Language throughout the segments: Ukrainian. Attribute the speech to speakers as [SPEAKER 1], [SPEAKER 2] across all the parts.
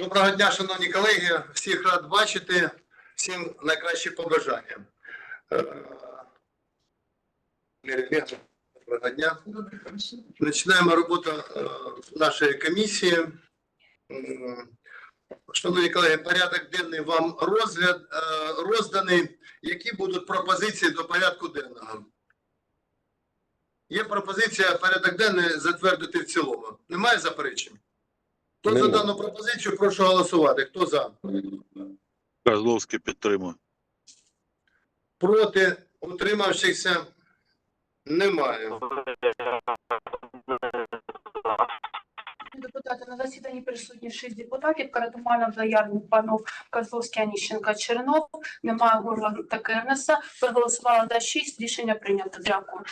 [SPEAKER 1] Доброго дня, шановні колеги. Всіх рад бачити. Всім найкращі побажання. Е, Доброго дня. Починаємо роботу е, нашої комісії. Шановні колеги, порядок денний вам розгляд е, розданий. Які будуть пропозиції до порядку денного? Є пропозиція порядок денний затвердити в цілому. Немає заперечень? Хто за дану пропозицію, прошу голосувати. Хто за?
[SPEAKER 2] Козловський підтримує.
[SPEAKER 1] Проти утримавшихся немає.
[SPEAKER 3] Депутати на засіданні присутні шість депутатів. Каратуманов, Заярник, Панов, Козловський, Аніщенка, Чернов. Немає горла та Кернеса. Проголосували за шість. Рішення прийнято. Дякую.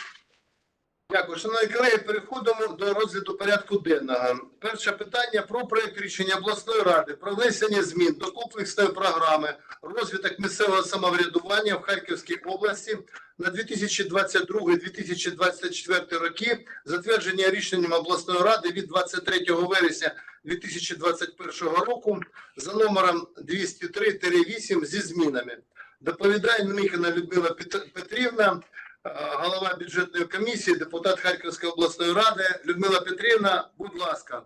[SPEAKER 1] Дякую. Шановні колеги, переходимо до розгляду порядку денного. Перше питання про проект рішення обласної ради про внесення змін до комплексної програми розвиток місцевого самоврядування в Харківській області на 2022-2024 роки, затвердження рішенням обласної ради від 23 вересня 2021 року за номером 203-8 зі змінами. Доповідає Міхіна Людмила Пет- Петрівна, голова бюджетної комісії, депутат Харківської обласної ради. Людмила Петрівна, будь ласка.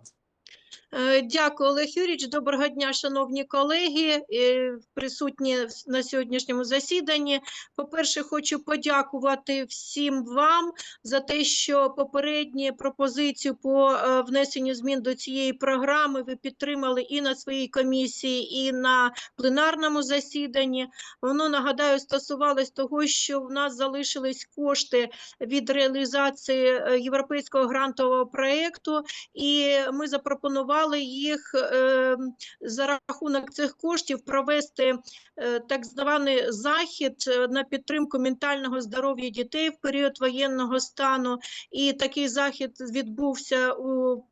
[SPEAKER 4] Е, Дякую, Олег Юрійович. Доброго дня, шановні колеги, е, присутні на сьогоднішньому засіданні. По-перше, хочу подякувати всім вам за те, що попередні пропозицію по е, внесенню змін до цієї програми ви підтримали і на своїй комісії, і на пленарному засіданні. Воно, нагадаю, стосувалось того, що в нас залишились кошти від реалізації європейського грантового проєкту, і ми запропонували їх е, за рахунок цих коштів провести е, так званий захід е, на підтримку ментального здоров'я дітей в період воєнного стану. І такий захід відбувся у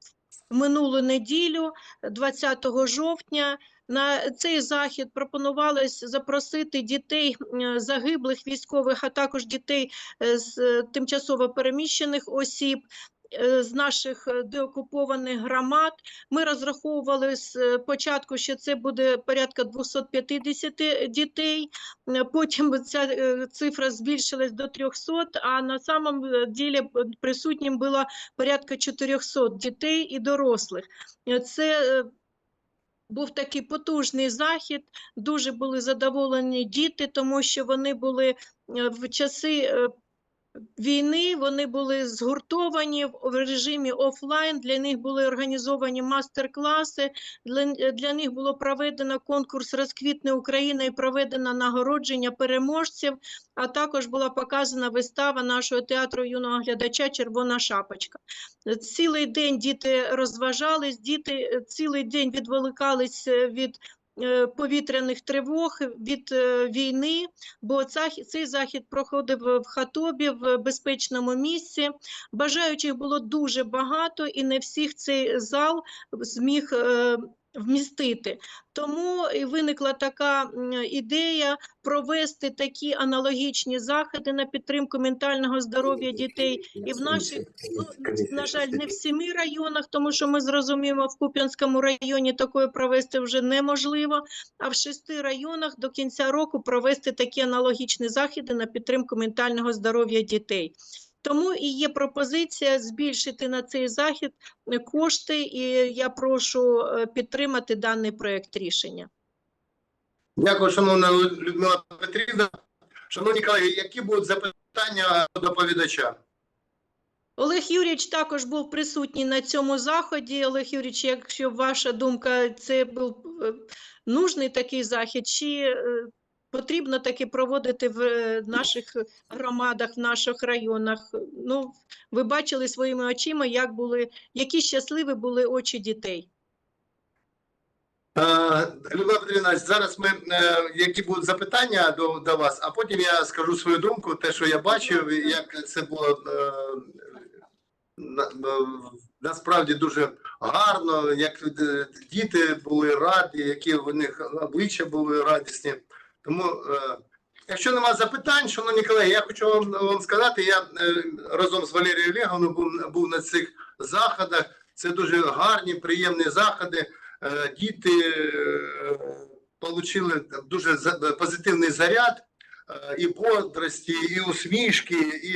[SPEAKER 4] минулу неділю, 20 жовтня. На цей захід пропонувалось запросити дітей загиблих військових, а також дітей з тимчасово переміщених осіб з наших е, деокупованих громад. Ми розраховували з е, початку, що це буде порядка 250 дітей. Е, Потім ця е, цифра збільшилась до 300, а на самом е, ділі присутнім було порядка 400 дітей і дорослих. Е, Це е, був такий потужний захід. Дуже були задоволені діти, тому що вони були е, в часи е, війни, вони були згуртовані в режимі офлайн. Для них були організовані мастер-класи. Для, них було проведено конкурс Розквітне Україна і проведено нагородження переможців. А також була показана вистава нашого театру юного глядача Червона шапочка. Цілий день діти розважались, діти цілий день відволікались е, від повітряних тривог, від е, війни, бо цей захід проходив в Хатобі в безпечному місці. Бажаючих було дуже багато, і не всіх цей зал зміг е, вмістити. Тому і виникла така ідея провести такі аналогічні заходи на підтримку ментального здоров'я дітей і в наших, ну, на жаль, не в семи районах, тому що ми зрозуміємо, в Куп'янському районі такое провести вже неможливо, а в шести районах до кінця року провести такі аналогічні заходи на підтримку ментального здоров'я дітей. Тому і є пропозиція збільшити на цей захід е, кошти, і я прошу е, підтримати даний проект рішення.
[SPEAKER 1] Дякую, шановна Людмила Петрівна. Шановні колеги, які будуть запитання до доповідача?
[SPEAKER 4] Олег Юрійович також був присутній на цьому заході. Олег Юрійович, якщо ваша думка, це був е, нужний такий захід, чи потрібно таки проводити в е, наших громадах, в наших районах? Ну, ви бачили своїми очима, як були, які щасливі були очі дітей.
[SPEAKER 1] Е, Людмила зараз ми е, які будуть запитання до, до вас, а потім я скажу свою думку, те, що я бачив, як це було на- на- насправді дуже гарно, як діти були раді, які в них обличчя були радісні. Тому, е, якщо нема запитань, шановні колеги, я хочу вам, вам сказати, я е, разом з Валерією Олеговною був, був на цих заходах. Це дуже гарні, приємні заходи. е, діти отримали дуже позитивний заряд і бодрості, і усмішки, і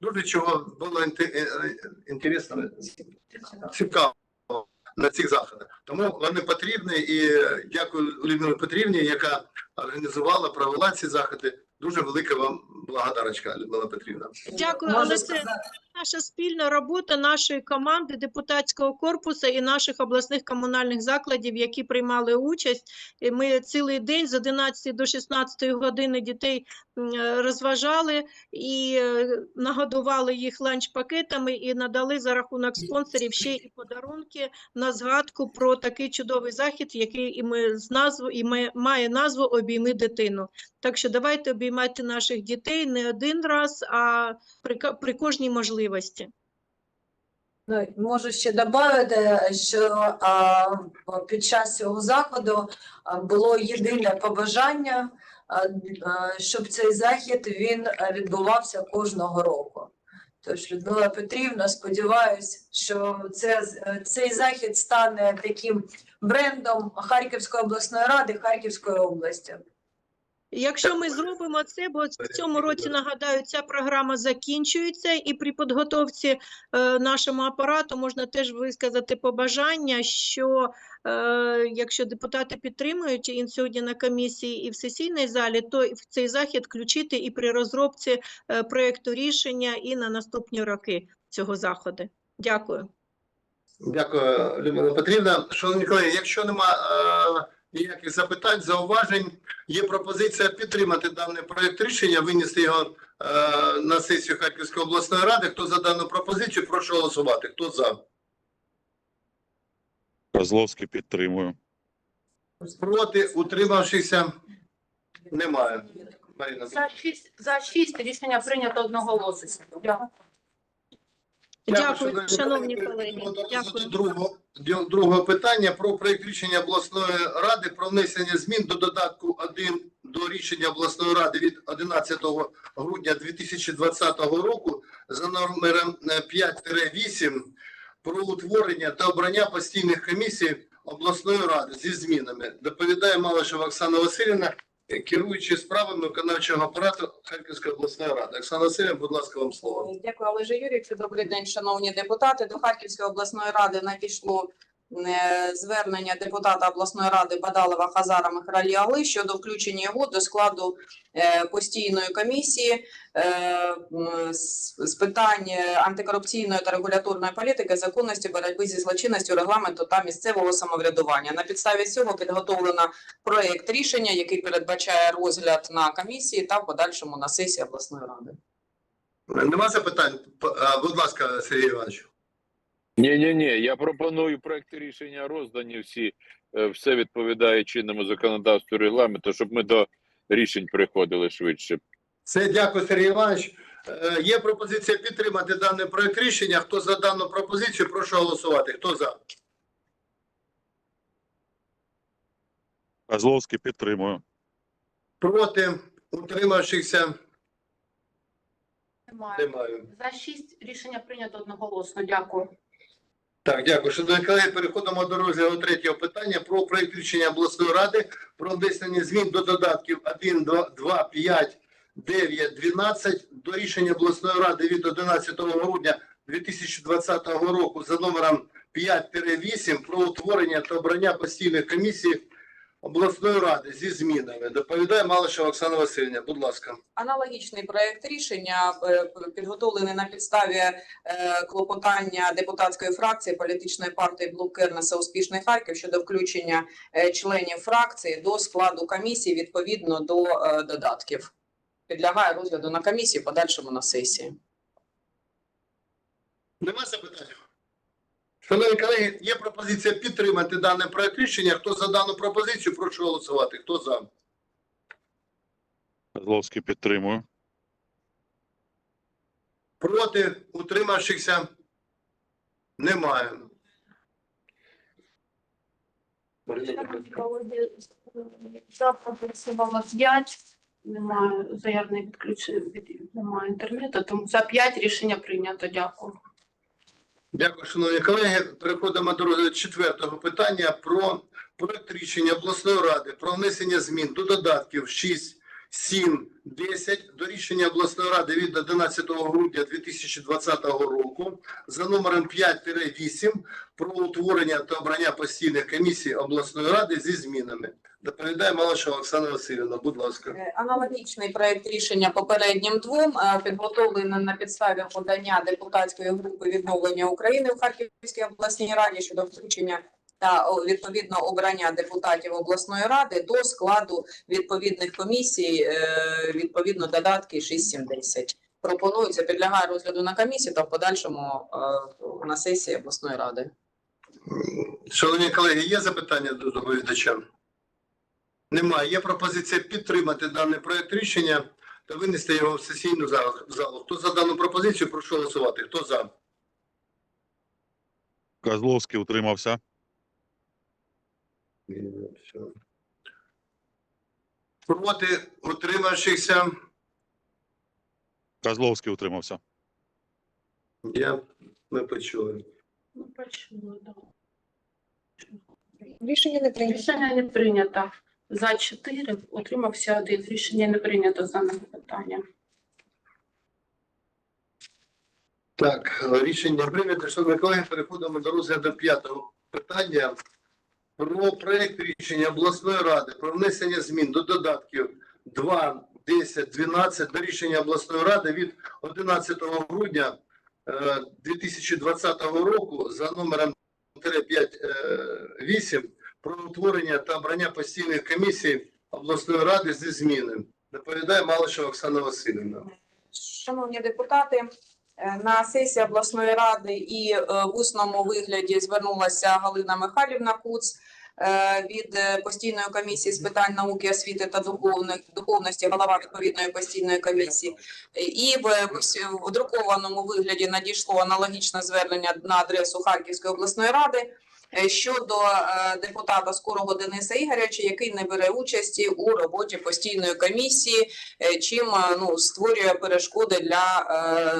[SPEAKER 1] дуже чого було інте- інтересно, цікаво на цих заходах. Тому вони потрібні і дякую Людмилі Петрівні, яка організувала, провела ці заходи. Дуже велика вам благодарочка, Людмила Петрівна.
[SPEAKER 4] Дякую,
[SPEAKER 5] Можу
[SPEAKER 4] але це
[SPEAKER 5] сказати,
[SPEAKER 4] наша спільна робота нашої команди, депутатського корпусу і наших обласних комунальних закладів, які приймали участь. І ми цілий день з 11 до 16 години дітей е, розважали і е, нагодували їх ланч-пакетами і надали за рахунок спонсорів ще і подарунки на згадку про такий чудовий захід, який і ми з назву і ми- має назву Обійми дитину. Так що давайте обіймати наших дітей не один раз, а при, при кожній можливості.
[SPEAKER 5] Ну, можу ще додати, що а, під час цього заходу було єдине побажання, а, а, щоб цей захід він відбувався кожного року. Тож, Людмила Петрівна, сподіваюсь, що це, цей захід стане таким брендом Харківської обласної ради, Харківської області.
[SPEAKER 4] Якщо ми зробимо це, бо в цьому році, нагадаю, ця програма закінчується, і при підготовці е, нашому апарату можна теж висказати побажання, що е, якщо депутати підтримують і сьогодні на комісії і в сесійній залі, то в цей захід включити і при розробці е, проекту рішення і на наступні роки цього заходу. Дякую.
[SPEAKER 1] Дякую, Людмила Петрівна. Шановні колеги, якщо нема е, ніяких запитань, зауважень, є пропозиція підтримати даний проект рішення, винести його е, на сесію Харківської обласної ради. Хто за дану пропозицію, прошу голосувати. Хто за?
[SPEAKER 2] Козловський підтримую.
[SPEAKER 1] Проти, утримавшихся? Немає.
[SPEAKER 3] За шість, за шість рішення прийнято одноголосно. Дякую.
[SPEAKER 4] Дякую, шановні колеги. Дякую.
[SPEAKER 1] Другого, другого питання про проект рішення обласної ради про внесення змін до додатку 1 до рішення обласної ради від 11 грудня 2020 року за номером е, 5-8 про утворення та обрання постійних комісій обласної ради зі змінами. Доповідає Малишева Оксана Васильівна, е, керуючи справами виконавчого апарату Харківської обласної ради. Оксана Васильівна, будь ласка, вам слово.
[SPEAKER 6] Дякую, Олеже Юрійовичу. Добрий день, шановні депутати. До Харківської обласної ради надійшло звернення депутата обласної ради Бадалова Хазара Михралі Али щодо включення його до складу е, постійної комісії е, з питань е, антикорупційної та регуляторної політики, законності, боротьби зі злочинністю, регламенту та місцевого самоврядування. На підставі цього підготовлено проект рішення, який передбачає розгляд на комісії та в подальшому на сесії обласної ради.
[SPEAKER 1] Нема запитань? Будь ласка, Сергій Іванович.
[SPEAKER 7] Ні, ні, ні. Я пропоную проекти рішення роздані всі, е, все відповідає чинному законодавству регламенту, щоб ми до рішень приходили швидше.
[SPEAKER 1] Все, дякую, Сергій Іванович. Е, Є пропозиція підтримати даний проект рішення. Хто за дану пропозицію, прошу голосувати. Хто за?
[SPEAKER 2] Козловський підтримую.
[SPEAKER 1] Проти? Утримавшихся?
[SPEAKER 3] Немає.
[SPEAKER 1] Немає.
[SPEAKER 3] За шість рішення прийнято одноголосно. Дякую.
[SPEAKER 1] Так, дякую. Шановні колеги, переходимо до розгляду третього питання про проєкт рішення обласної ради про внесення змін до додатків 1, 2, 2 5, 9, 12 до рішення обласної ради від 11 грудня 2020 року за номером 5-8 про утворення та обрання постійних комісій обласної ради зі змінами. Доповідає Малишева Оксана Васильівна. Будь ласка.
[SPEAKER 6] Аналогічний проект рішення е, підготовлений на підставі е, клопотання депутатської фракції політичної партії Блок Кернеса Успішний Харків щодо включення е, членів фракції до складу комісії відповідно до додатків. Підлягає розгляду на комісії, подальшому на сесії.
[SPEAKER 1] Нема запитань? Шановні колеги, є пропозиція підтримати даний проект рішення. Хто за дану пропозицію, прошу голосувати. Хто за?
[SPEAKER 2] Козловський підтримую.
[SPEAKER 1] Проти? Утримавшихся? Немає.
[SPEAKER 3] За проголосувало 5. Немає заявне відключення, від- немає інтернету, тому за 5 рішення прийнято. Дякую.
[SPEAKER 1] Дякую, шановні колеги. Переходимо до розгляду четвертого питання про проект рішення обласної ради про внесення змін до додатків 6, 7, 10 до рішення обласної ради від 11 грудня 2020 року за номером 5-8 про утворення та обрання постійних комісій обласної ради зі змінами. Доповідає Малашова Оксана Васильівна. Будь ласка.
[SPEAKER 6] Е, Аналогічний проект рішення попереднім двом е, підготовлений на підставі подання депутатської групи відновлення України в Харківській обласній раді щодо включення та відповідно обрання депутатів обласної ради до складу відповідних комісій, е, відповідно додатки 6-7-10. Пропонується підлягає розгляду на комісії та в подальшому е, на сесії обласної ради.
[SPEAKER 1] Шановні колеги, є запитання до доповідача? Немає. Є пропозиція підтримати даний проект рішення та винести його в сесійну залу. залу. Хто за дану пропозицію, прошу голосувати. Хто за?
[SPEAKER 2] Козловський утримався.
[SPEAKER 1] Проти утримавшихся.
[SPEAKER 2] Козловський утримався.
[SPEAKER 1] Я не почули.
[SPEAKER 3] Ну, почула, да.
[SPEAKER 8] Рішення не прийнято.
[SPEAKER 3] Рішення не прийнято. За 4, утримався один. Рішення не прийнято з даного питання.
[SPEAKER 1] Так, рішення прийнято. Шановні колеги, переходимо до розгляду п'ятого питання про проект рішення обласної ради про внесення змін до додатків 2, 10, 12 до рішення обласної ради від 11 грудня е, 2020 року за номером 5-8 про утворення та обрання постійних комісій обласної ради зі зміни. Доповідає Малишева Оксана Васильівна.
[SPEAKER 6] Шановні депутати, е, на сесії обласної ради і е, в усному вигляді звернулася Галина Михайлівна Куц е, від е, постійної комісії з питань науки, освіти та духовності, голова відповідної постійної комісії. І в, в друкованому вигляді надійшло аналогічне звернення на адресу Харківської обласної ради. Е, Щодо е, депутата Скорого Дениса Ігоряча, який не бере участі у роботі постійної комісії, е, чим ну створює перешкоди для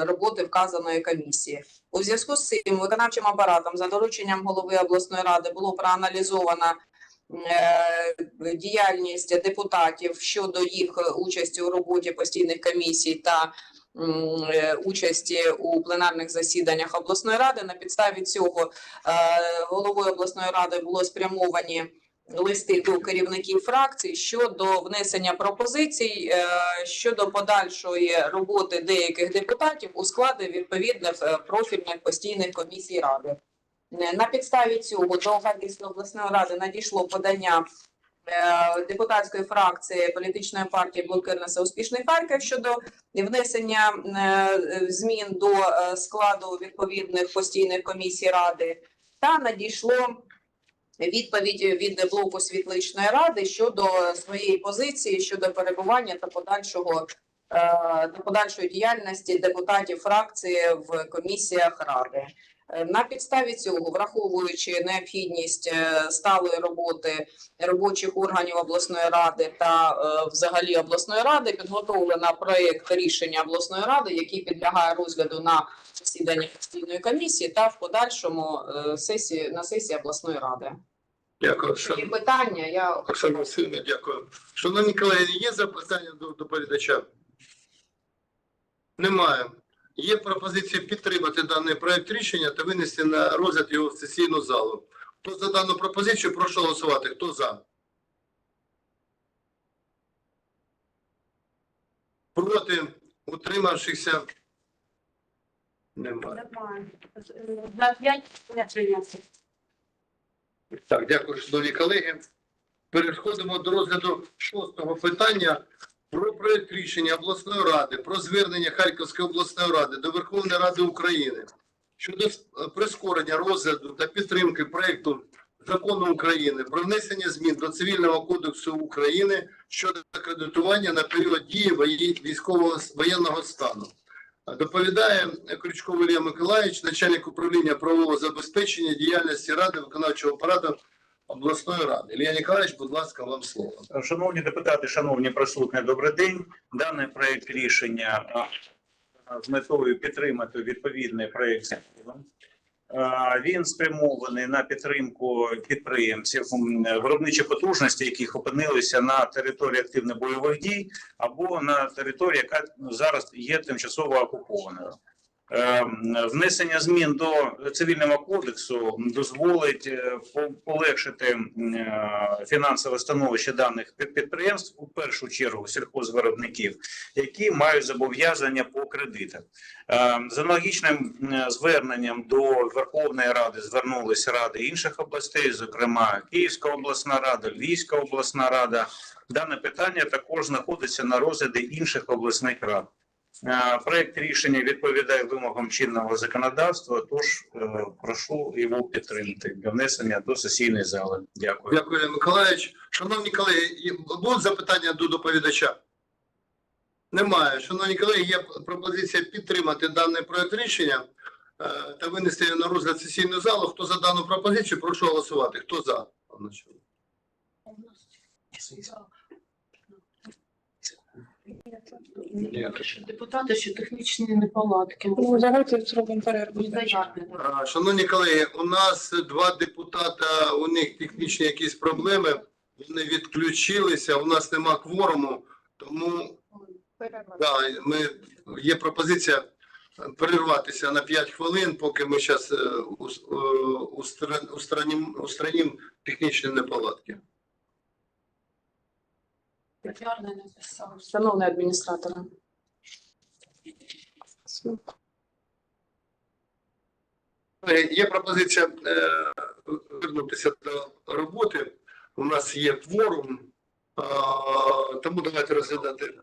[SPEAKER 6] роботи вказаної комісії. У зв'язку з цим виконавчим апаратом за дорученням голови обласної ради було проаналізовано діяльність депутатів щодо їх участі у роботі постійних комісій та участі у пленарних засіданнях обласної ради. На підставі цього е, головою обласної ради було спрямовані листи до керівників фракцій щодо внесення пропозицій е, щодо подальшої роботи деяких депутатів у склади відповідних е, профільних постійних комісій ради. Е, На підставі цього до Харківської обласної ради надійшло подання е, депутатської фракції політичної партії «Блок Кернеса Успішний Харків щодо внесення е, змін до е, складу відповідних постійних комісій ради, та надійшло відповідь від блоку світличної ради щодо своєї позиції щодо перебування та подальшого е, та подальшої діяльності депутатів фракції в комісіях ради. Е, На підставі цього, враховуючи необхідність е, сталої роботи робочих органів обласної ради та е, взагалі обласної ради, підготовлено проєкт рішення обласної ради, який підлягає розгляду на засіданні постійної комісії та в подальшому сесії на сесії обласної ради.
[SPEAKER 1] Дякую.
[SPEAKER 6] Якщо питання, я
[SPEAKER 1] Оксана Васильівна, дякую. Шановні колеги, є запитання до доповідача? Немає. Є пропозиція підтримати даний проект рішення та винести на розгляд його в сесійну залу. Хто за дану пропозицію, прошу голосувати. Хто за? Проти? Утримавшихся? Немає.
[SPEAKER 3] Немає. За 5 не прийнято.
[SPEAKER 1] Так, дякую, шановні колеги. Переходимо до розгляду шостого питання про проект рішення обласної ради про звернення Харківської обласної ради до Верховної Ради України щодо прискорення розгляду та підтримки проекту закону України про внесення змін до Цивільного кодексу України щодо кредитування на період дії військового воєнного стану. Доповідає Крючков Ілля Миколаївич, начальник управління правового забезпечення діяльності Ради виконавчого апарату обласної ради. Ілля Ніколаївич, будь ласка, вам слово.
[SPEAKER 9] Шановні депутати, шановні присутні, добрий день. Даний проект рішення з метою підтримати відповідний проект. Він спрямований на підтримку підприємців, виробничі потужності, яких опинилися на території активних бойових дій або на території, яка зараз є тимчасово окупованою. Е, Внесення змін до цивільного кодексу дозволить е, полегшити е, фінансове становище даних підприємств, у першу чергу сільхозвиробників, які мають зобов'язання по кредитах. Е, З аналогічним зверненням до Верховної Ради звернулися ради інших областей, зокрема Київська обласна рада, Львівська обласна рада. Дане питання також знаходиться на розгляді інших обласних рад. Е, Проект рішення відповідає вимогам чинного законодавства. Тож е, прошу його підтримати для внесення до сесійної зали. Дякую.
[SPEAKER 1] Дякую, Миколаївич. Шановні колеги, будуть запитання до доповідача? Немає. Шановні колеги, є пропозиція підтримати даний проект рішення е, та винести його на розгляд сесійної залу. Хто за дану пропозицію, прошу голосувати. Хто за?
[SPEAKER 3] Депутати, що технічні неполадки.
[SPEAKER 8] Ну, давайте зробимо перерву.
[SPEAKER 1] А, Шановні колеги, у нас два депутата, у них технічні якісь проблеми, вони відключилися, у нас нема кворуму, тому да, ми, є пропозиція перерватися на 5 хвилин, поки ми зараз устранім, устранім технічні неполадки.
[SPEAKER 6] Шановний адміністратор.
[SPEAKER 1] Е, Є пропозиція е, вернутися до роботи. У нас є кворум, тому давайте розглядати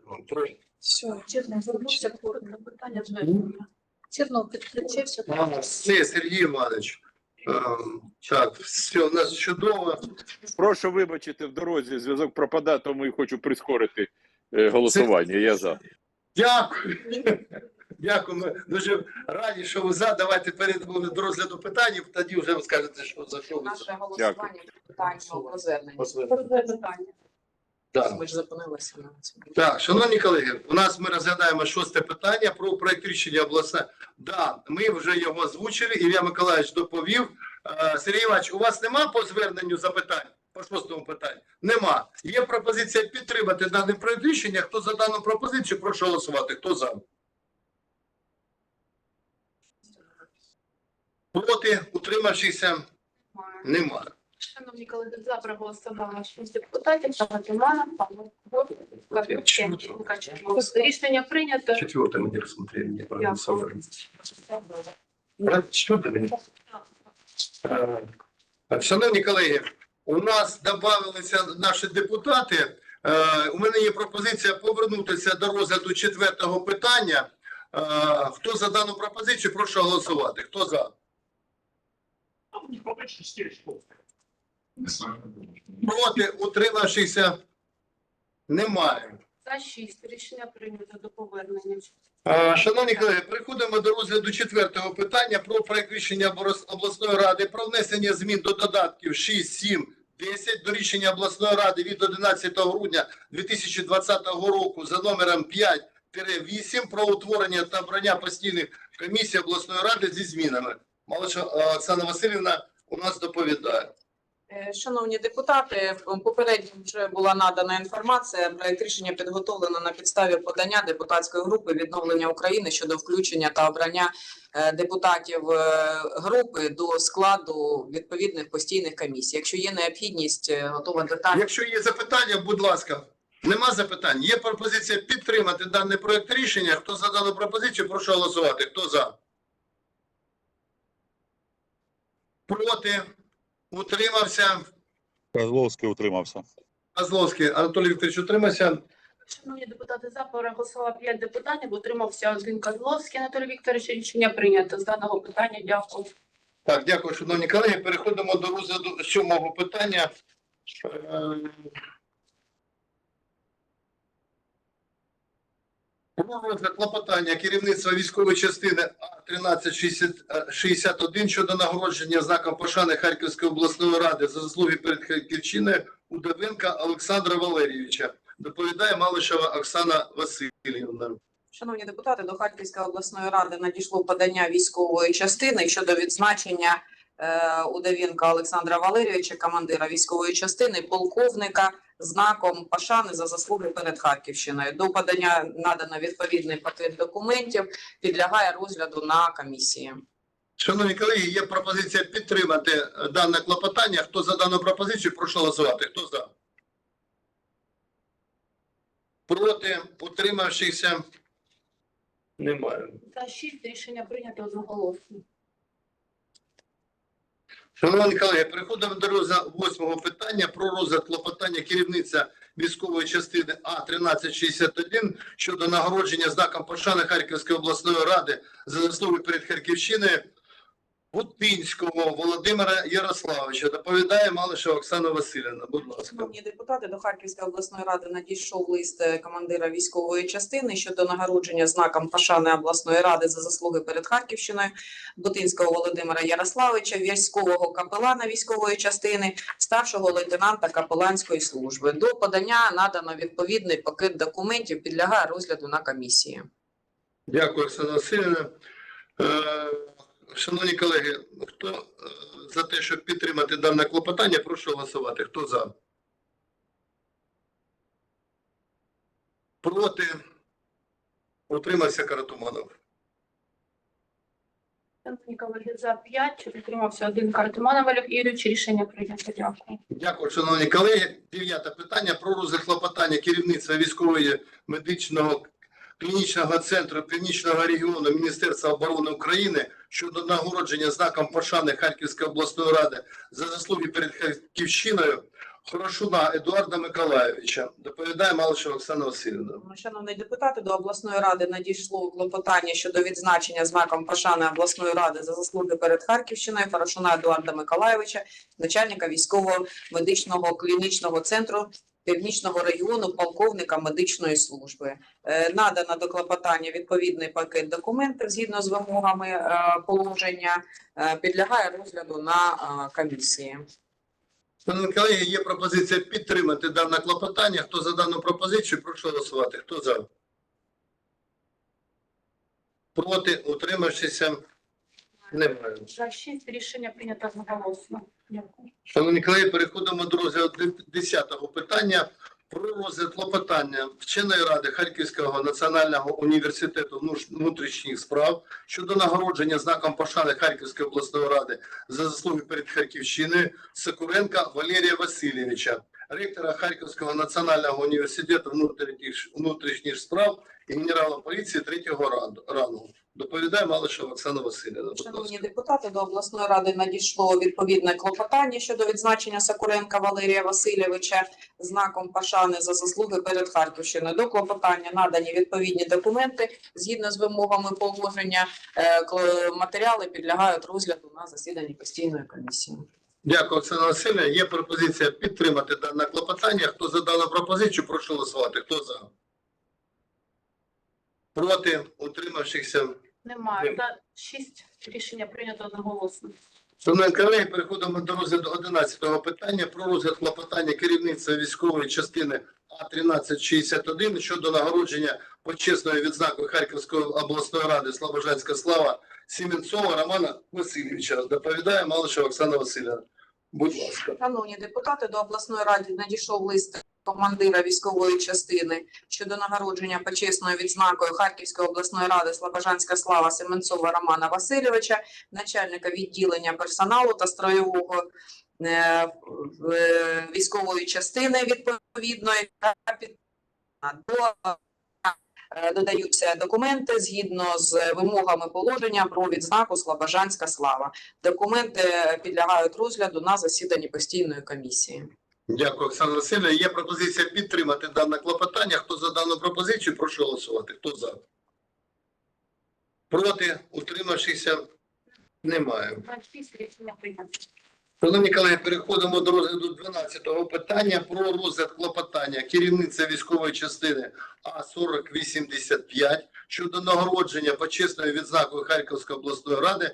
[SPEAKER 8] Все.
[SPEAKER 3] Чесно, звернувся коротко питання звернення. Чернов підключився.
[SPEAKER 1] Все, Сергій Іванович. Е, Так, все, у нас чудово.
[SPEAKER 7] Прошу вибачити в дорозі, зв'язок пропадає, тому і хочу прискорити е, голосування. Я за.
[SPEAKER 1] Дякую. Дякую. Ми дуже раді, що ви за. Давайте перейдемо до розгляду питань, тоді вже ви скажете, що за що ви.
[SPEAKER 6] Наше голосування питання про звернення.
[SPEAKER 1] Так.
[SPEAKER 6] Ми ж зупинилися на цьому.
[SPEAKER 1] Так, шановні колеги, у нас ми розглядаємо шосте питання про проект рішення обласне. Да, ми вже його озвучили. Ілля Миколаївич доповів. Е, Сергій Іванович, у вас нема по зверненню запитань? По шостому питанню? Нема. Є пропозиція підтримати даний проект рішення. Хто за дану пропозицію, прошу голосувати. Хто за? Проти, утримавшися, нема.
[SPEAKER 3] Шановні колеги, за проголосували 6 депутатів, та Романа, Павло, Рішення прийнято.
[SPEAKER 1] Четверте ми не розсмотрели, не
[SPEAKER 3] проголосували.
[SPEAKER 1] Четверте. Шановні колеги, у нас додавалися наші депутати. Е, У мене є пропозиція повернутися до розгляду четвертого питання. Е, Хто за дану пропозицію, прошу голосувати. Хто за? Проти, утримавшися? Немає.
[SPEAKER 3] За 6. Рішення прийнято до повернення.
[SPEAKER 1] Шановні колеги, переходимо до розгляду четвертого питання про проект рішення обласної ради про внесення змін до додатків 6, 7, 10 до рішення обласної ради від 11 грудня 2020 року за номером 5-8 про утворення та обрання постійних комісій обласної ради зі змінами. Малиша е, Оксана Васильівна у нас доповідає.
[SPEAKER 6] Е, Шановні депутати, попередньо вже була надана інформація. Проект рішення підготовлено на підставі подання депутатської групи відновлення України щодо включення та обрання е, депутатів е, групи до складу відповідних постійних комісій. Якщо є необхідність, готова детально.
[SPEAKER 1] Якщо є запитання, будь ласка. Нема запитань. Є пропозиція підтримати даний проект рішення. Хто за дану пропозицію, прошу голосувати. Хто за? Проти? Утримався?
[SPEAKER 2] Козловський утримався.
[SPEAKER 1] Козловський Анатолій Вікторович утримався.
[SPEAKER 3] Шановні депутати, за проголосувало 5 депутатів, утримався один Козловський Анатолій Вікторович. Рішення прийнято з даного питання. Дякую.
[SPEAKER 1] Так, дякую, шановні колеги. Переходимо до розгляду сьомого питання. Е, Про розгляд клопотання керівництва військової частини А-1361 щодо нагородження знаком пошани Харківської обласної ради за заслуги перед Харківщиною Удовенка Олександра Валерійовича. Доповідає Малишева Оксана Васильівна.
[SPEAKER 6] Шановні депутати, до Харківської обласної ради надійшло подання військової частини щодо відзначення е, Удовенка Олександра Валерійовича, командира військової частини, полковника знаком пошани за заслуги перед Харківщиною. До подання надано відповідний пакет документів, підлягає розгляду на комісії.
[SPEAKER 1] Шановні колеги, є пропозиція підтримати дане клопотання. Хто за дану пропозицію, прошу голосувати. Хто за? Проти, утримавшихся? Немає.
[SPEAKER 3] За 6 рішення прийнято одноголосно.
[SPEAKER 1] Шановні колеги, переходимо до восьмого питання про розгляд клопотання керівниця військової частини А-1361 щодо нагородження знаком пошани Харківської обласної ради за заслуги перед Харківщиною Бутинського Володимира Ярославовича. Доповідає Малишева Оксана Васильівна. Будь ласка.
[SPEAKER 6] Шановні депутати, до Харківської обласної ради надійшов лист е, командира військової частини щодо нагородження знаком пошани обласної ради за заслуги перед Харківщиною Бутинського Володимира Ярославича, військового капелана військової частини, старшого лейтенанта капеланської служби. До подання надано відповідний пакет документів, підлягає розгляду на комісії.
[SPEAKER 1] Дякую, Оксана Васильівна. Шановні колеги, хто е, за те, щоб підтримати дане клопотання, прошу голосувати. Хто за? Проти? Утримався Каратуманов.
[SPEAKER 3] Шановні колеги, за 5, утримався один Картеманов Олег Юрійович. Рішення прийнято. Дякую.
[SPEAKER 1] Дякую, шановні колеги. Дев'яте питання про розгляд клопотання керівництва військової медичного клінічного центру Північного регіону Міністерства оборони України щодо нагородження знаком пошани Харківської обласної ради за заслуги перед Харківщиною Хорошуна Едуарда Миколайовича. Доповідає Малишева Оксана Васильівна.
[SPEAKER 6] Шановні депутати, до обласної ради надійшло клопотання щодо відзначення знаком пошани обласної ради за заслуги перед Харківщиною Порошуна Едуарда Миколайовича, начальника військового медичного клінічного центру Північного регіону, полковника медичної служби. Е, Надано до клопотання відповідний пакет документів згідно з вимогами е, положення, е, підлягає розгляду на комісії.
[SPEAKER 1] Шановні колеги, є пропозиція підтримати дане клопотання. Хто за дану пропозицію, прошу голосувати. Хто за? Проти, утримавшися? Немає.
[SPEAKER 3] За шість рішення прийнято одноголосно. Дякую.
[SPEAKER 1] Шановні колеги, переходимо до розгляду 10-го питання про розгляд клопотання вченої ради Харківського національного університету внутрішніх справ щодо нагородження знаком пошани Харківської обласної ради за заслуги перед Харківщиною Сокуренка Валерія Васильовича, ректора Харківського національного університету внутрішніх, справ і генерала поліції третього рангу. Доповідає Малишева Оксана Васильівна.
[SPEAKER 6] Шановні депутати, до обласної ради надійшло відповідне клопотання щодо відзначення Сакуренка Валерія Васильовича знаком пошани за заслуги перед Харківщиною. До клопотання надані відповідні документи згідно з вимогами положення. Е, Матеріали підлягають розгляду на засіданні постійної комісії.
[SPEAKER 1] Дякую, Оксана Васильівна. Є пропозиція підтримати дане клопотання. Хто за дану пропозицію, прошу голосувати. Хто за? Проти, утримавшихся.
[SPEAKER 3] Немає. За 6 рішення прийнято одноголосно.
[SPEAKER 1] Шановні колеги, переходимо до розгляду 11-го питання про розгляд клопотання керівництва військової частини А-1361 щодо нагородження почесної відзнакою Харківської обласної ради Слобожанська слава Сімінцова Романа Васильовича. Доповідає Малишева Оксана Васильівна. Будь ласка.
[SPEAKER 6] Шановні депутати, до обласної ради надійшов лист командира військової частини щодо нагородження почесною відзнакою Харківської обласної ради Слобожанська слава Семенцова Романа Васильовича, начальника відділення персоналу та строєвого е, е, військової частини відповідної. До е, додаються документи згідно з вимогами положення про відзнаку Слобожанська слава. Документи підлягають розгляду на засіданні постійної комісії.
[SPEAKER 1] Дякую, Оксана Васильівна. Є пропозиція підтримати дане клопотання. Хто за дану пропозицію, прошу голосувати. Хто за? Проти, утримавшихся? Немає.
[SPEAKER 3] За 6 рішення прийнято.
[SPEAKER 1] Шановні колеги, переходимо до розгляду 12-го питання про розгляд клопотання керівниця військової частини А-4085 щодо нагородження почесною відзнакою Харківської обласної ради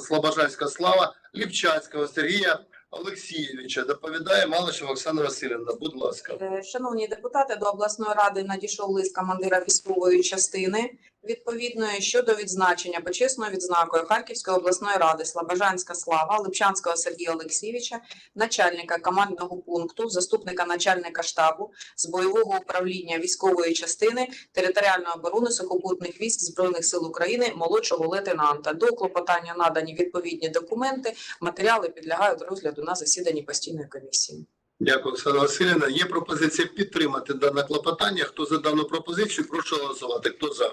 [SPEAKER 1] Слобожанська слава Ліпчанського Сергія Олексійовича. Доповідає Малишева Оксана Васильівна. Будь ласка.
[SPEAKER 6] Е, Шановні депутати, до обласної ради надійшов лист командира військової частини відповідної щодо відзначення почесною відзнакою Харківської обласної ради Слобожанська Слава Липчанського Сергія Олексійовича, начальника командного пункту, заступника начальника штабу з бойового управління військової частини територіальної оборони сухопутних військ збройних сил України молодшого лейтенанта. До клопотання надані відповідні документи. Матеріали підлягають розгляду на засіданні постійної комісії.
[SPEAKER 1] Дякую, Оксана Васильівна. Є пропозиція підтримати дане клопотання. Хто за дану пропозицію, прошу голосувати. Хто за?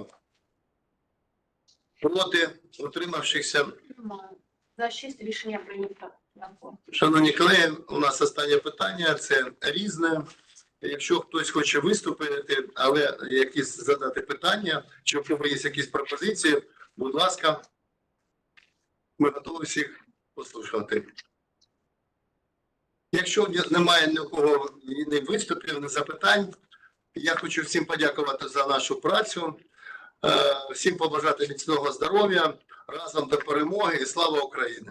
[SPEAKER 1] Проти? Утримавшихся?
[SPEAKER 3] За 6 рішення прийнято.
[SPEAKER 1] Шановні колеги, у нас останнє питання це різне. Якщо хтось хоче виступити, але якісь задати питання, чи у кого є якісь пропозиції, будь ласка, ми готові всіх послухати. Якщо немає ні у кого ні виступів, ні запитань, я хочу всім подякувати за нашу працю, всім побажати міцного здоров'я, разом до перемоги і слава Україні!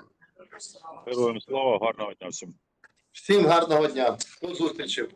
[SPEAKER 2] Героям слава, гарного дня всім.
[SPEAKER 1] Всім гарного дня. До зустрічі.